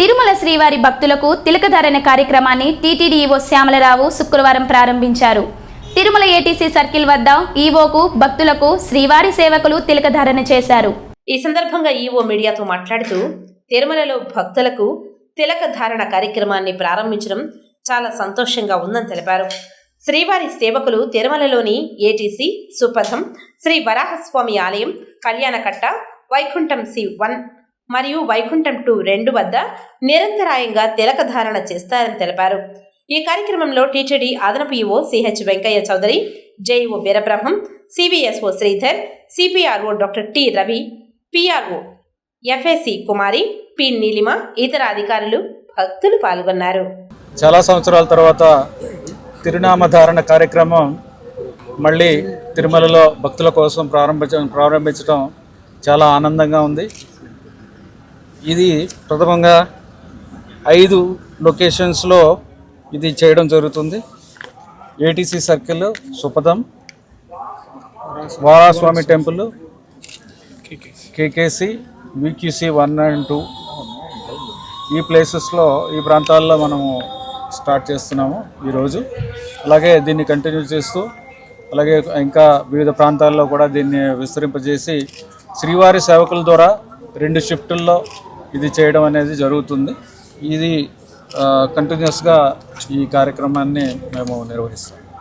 తిరుమల శ్రీవారి భక్తులకు తిలకధారణ కార్యక్రమాన్ని టీటీడీఈఓ శ్యామలరావు శుక్రవారం ప్రారంభించారు. తిరుమల ఏటీసీ సర్కిల్ వద్ద ఈవోకు భక్తులకు శ్రీవారి సేవకులు తిలకధారణ చేశారు. ఈ సందర్భంగా ఈవో మీడియాతో మాట్లాడుతూ తిరుమలలో భక్తులకు తిలక ధారణ కార్యక్రమాన్ని ప్రారంభించడం చాలా సంతోషంగా ఉందని తెలిపారు. శ్రీవారి సేవకులు తిరుమలలోని ఏటీసీ సుపథం శ్రీ వరాహస్వామి ఆలయం కళ్యాణకట్ట వైకుంఠం సి వన్ మరియు వైకుంఠం టూ రెండు వద్ద నిరంతరాయంగా తిలక ధారణ చేస్తారని తెలిపారు. ఈ కార్యక్రమంలో టీటీడీ అదనపు EO CH Venkaiah Chowdary JEO Veerabrahmam సిబిఎస్ఓ Sridhar CPRO doctor T Ravi PRO FAC Kumari P Neelima ఇతర అధికారులు భక్తులు పాల్గొన్నారు. చాలా సంవత్సరాల తర్వాత తిరునామధారణ కార్యక్రమం మళ్ళీ తిరుమలలో భక్తుల కోసం ప్రారంభించ ప్రారంభించడం చాలా ఆనందంగా ఉంది. ఇది ప్రథమంగా ఐదు లొకేషన్స్లో ఇది చేయడం జరుగుతుంది. ATC circle సుపదం వారాస్వామి temple KKC VQC one and two. ఈ ప్లేసెస్లో ఈ ప్రాంతాల్లో మనము స్టార్ట్ చేస్తున్నాము ఈరోజు. అలాగే దీన్ని కంటిన్యూ చేస్తూ అలాగే ఇంకా వివిధ ప్రాంతాల్లో కూడా దీన్ని విస్తరింపజేసి శ్రీవారి సేవకుల ద్వారా రెండు షిఫ్టుల్లో ఇది చేయడం అనేది జరుగుతుంది. ఇది కంటిన్యూస్గా ఈ కార్యక్రమాన్ని మేము నిర్వహిస్తాం.